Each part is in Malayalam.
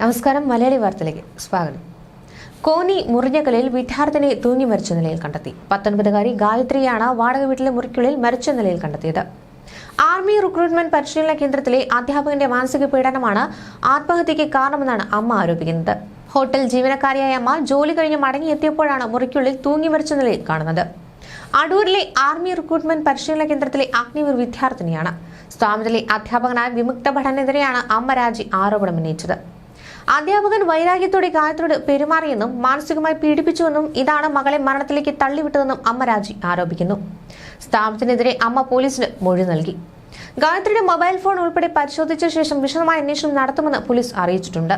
നമസ്കാരം മലയാളി വാർത്തയിലേക്ക് സ്വാഗതം. കോന്നി മുറിഞ്ഞകലിൽ വിദ്യാർത്ഥിനെ തൂങ്ങി മരിച്ച നിലയിൽ കണ്ടെത്തി. പത്തൊൻപതുകാരി ഗായത്രിയാണ് വാടക വീട്ടിലെ മുറിക്കുള്ളിൽ മരിച്ച നിലയിൽ കണ്ടെത്തിയത്. ആർമി റിക്രൂട്ട്മെന്റ് പരിശീലന കേന്ദ്രത്തിലെ അധ്യാപകന്റെ മാനസിക പീഡനമാണ് ആത്മഹത്യയ്ക്ക് കാരണമെന്നാണ് അമ്മ ആരോപിക്കുന്നത്. ഹോട്ടൽ ജീവനക്കാരിയായ അമ്മ ജോലി കഴിഞ്ഞ് മടങ്ങിയെത്തിയപ്പോഴാണ് മുറിക്കുള്ളിൽ തൂങ്ങി മരിച്ച നിലയിൽ കാണുന്നത്. അടൂരിലെ ആർമി റിക്രൂട്ട്മെന്റ് പരിശീലന കേന്ദ്രത്തിലെ അഗ്നിവീർ വിദ്യാർത്ഥിനിയാണ്. സ്ഥാപനത്തിലെ അധ്യാപകനായ വിമുക്ത ഭടനെതിരെയാണ് അമ്മ രാജി ആരോപണം ഉന്നയിച്ചത് അധ്യാപകൻ വൈരാഗ്യത്തോടെ ഗായത്രോട് പെരുമാറിയെന്നും മാനസികമായി പീഡിപ്പിച്ചുവെന്നും ഇതാണ് മകളെ മരണത്തിലേക്ക് തള്ളിവിട്ടതെന്നും അമ്മ രാജി ആരോപിക്കുന്നു. സ്ഥാപനത്തിനെതിരെ അമ്മ പോലീസിന് മൊഴി നൽകി. ഗായത്രിയുടെ മൊബൈൽ ഫോൺ ഉൾപ്പെടെ പരിശോധിച്ച ശേഷം വിശദമായ അന്വേഷണം നടത്തുമെന്ന് പോലീസ് അറിയിച്ചിട്ടുണ്ട്.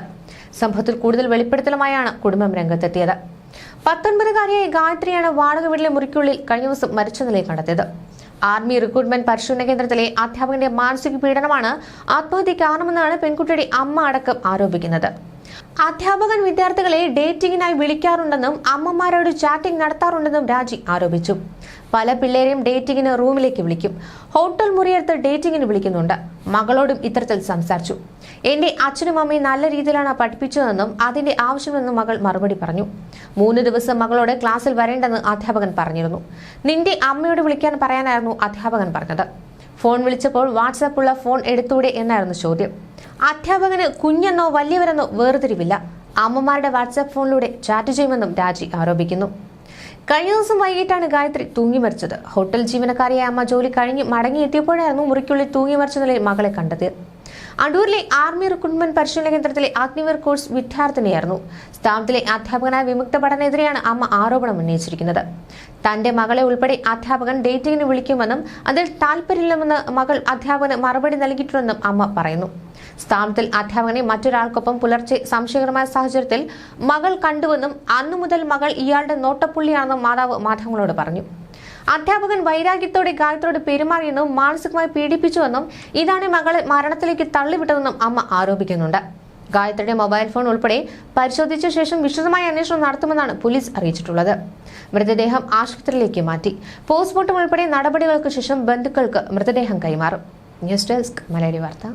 സംഭവത്തിൽ കൂടുതൽ വെളിപ്പെടുത്തലുമായാണ് കുടുംബം രംഗത്തെത്തിയത്. പത്തൊൻപതുകാരിയായ ഗായത്രിയാണ് വാടക വീട്ടിലെ മുറിക്കുള്ളിൽ കഴിഞ്ഞ ദിവസം മരിച്ച നിലയിൽ കണ്ടെത്തിയത്. ആർമി റിക്രൂട്ട്മെന്റ് പരിശീലന കേന്ദ്രത്തിലെ അധ്യാപകന്റെ മാനസിക പീഡനമാണ് ആത്മഹത്യ കാരണമെന്നാണ് പെൺകുട്ടിയുടെ അമ്മ അടക്കം ആരോപിക്കുന്നത്. അധ്യാപകൻ വിദ്യാർത്ഥികളെ ഡേറ്റിംഗിനായി വിളിക്കാറുണ്ടെന്നും അമ്മമാരോട് ചാറ്റിംഗ് നടത്താറുണ്ടെന്നും രാജി ആരോപിച്ചു. പല പിള്ളേരെയും ഡേറ്റിംഗിന് റൂമിലേക്ക് വിളിക്കും. ഹോട്ടൽ മുറിയെടുത്ത് ഡേറ്റിംഗിന് വിളിക്കുന്നുണ്ട്. മകളോടും ഇത്തരത്തിൽ സംസാരിച്ചു. എന്റെ അച്ഛനും അമ്മയും നല്ല രീതിയിലാണ് പഠിപ്പിച്ചതെന്നും അതിന്റെ ആവശ്യമെന്നും മകൾ മറുപടി പറഞ്ഞു. മൂന്ന് ദിവസം മകളോട് ക്ലാസ്സിൽ വരേണ്ടെന്ന് അധ്യാപകൻ പറഞ്ഞിരുന്നു. നിന്റെ അമ്മയോട് വിളിക്കാൻ പറയാനായിരുന്നു അധ്യാപകൻ പറഞ്ഞത്. ഫോൺ വിളിച്ചപ്പോൾ വാട്സാപ്പുള്ള ഫോൺ എടുത്തൂടെ എന്നായിരുന്നു ചോദ്യം. അധ്യാപകന് കുഞ്ഞെന്നോ വലിയവരെന്നോ വേർതിരിവില്ല. അമ്മമാരുടെ വാട്സാപ്പ് ഫോണിലൂടെ ചാറ്റ് ചെയ്യുമെന്നും രാജി ആരോപിക്കുന്നു. കഴിഞ്ഞ ദിവസം വൈകിട്ടാണ് ഗായത്രി തൂങ്ങി മരിച്ചത്. ഹോട്ടൽ ജീവനക്കാരിയായ അമ്മ ജോലി കഴിഞ്ഞ് മടങ്ങിയെത്തിയപ്പോഴായിരുന്നു മുറിക്കുള്ളിൽ തൂങ്ങി മരിച്ച നിലയിൽ മകളെ കണ്ടത് അടൂരിലെ ആർമി റിക്രൂട്ട്മെന്റ് പരിശീലന കേന്ദ്രത്തിലെ അഗ്നിവീർ കോഴ്സ് വിദ്യാർത്ഥിനിയായിരുന്നു. സ്ഥാപനത്തിലെ അധ്യാപകനായ വിമുക്ത പഠനെതിരെയാണ് അമ്മ ആരോപണം ഉന്നയിച്ചിരിക്കുന്നത്. തന്റെ മകളെ ഉൾപ്പെടെ അധ്യാപകൻ ഡേറ്റിംഗിന് വിളിക്കുമെന്നും അതിൽ താല്പര്യമില്ലെന്ന് മകൾ അധ്യാപകന് മറുപടി നൽകിയിട്ടുണ്ടെന്നും അമ്മ പറയുന്നു. സ്ഥാപനത്തിൽ അധ്യാപകനെ മറ്റൊരാൾക്കൊപ്പം പുലർച്ചെ സംശയകരമായ സാഹചര്യത്തിൽ മകൾ കണ്ടുവെന്നും അന്നു മുതൽ മകൾ ഇയാളുടെ നോട്ടപ്പുള്ളിയാണെന്നും മാതാവ് മാധ്യമങ്ങളോട് പറഞ്ഞു. അധ്യാപകൻ വൈരാഗ്യത്തോടെ ഗായത്രിയോട് പെരുമാറിയെന്നും മാനസികമായി പീഡിപ്പിച്ചുവെന്നും ഇതാണ് മകളെ മരണത്തിലേക്ക് തള്ളിവിട്ടതെന്നും അമ്മ ആരോപിക്കുന്നുണ്ട്. ഗായത്രിയുടെ മൊബൈൽ ഫോൺ ഉൾപ്പെടെ പരിശോധിച്ച ശേഷം വിശദമായ അന്വേഷണം നടത്തുമെന്നാണ് പോലീസ് അറിയിച്ചിട്ടുള്ളത്. മൃതദേഹം ആശുപത്രിയിലേക്ക് മാറ്റി. പോസ്റ്റ്മോർട്ടം ഉൾപ്പെടെ നടപടികൾക്ക് ശേഷം ബന്ധുക്കൾക്ക് മൃതദേഹം കൈമാറും. ന്യൂസ് ഡെസ്ക് മലയാളി വാർത്ത.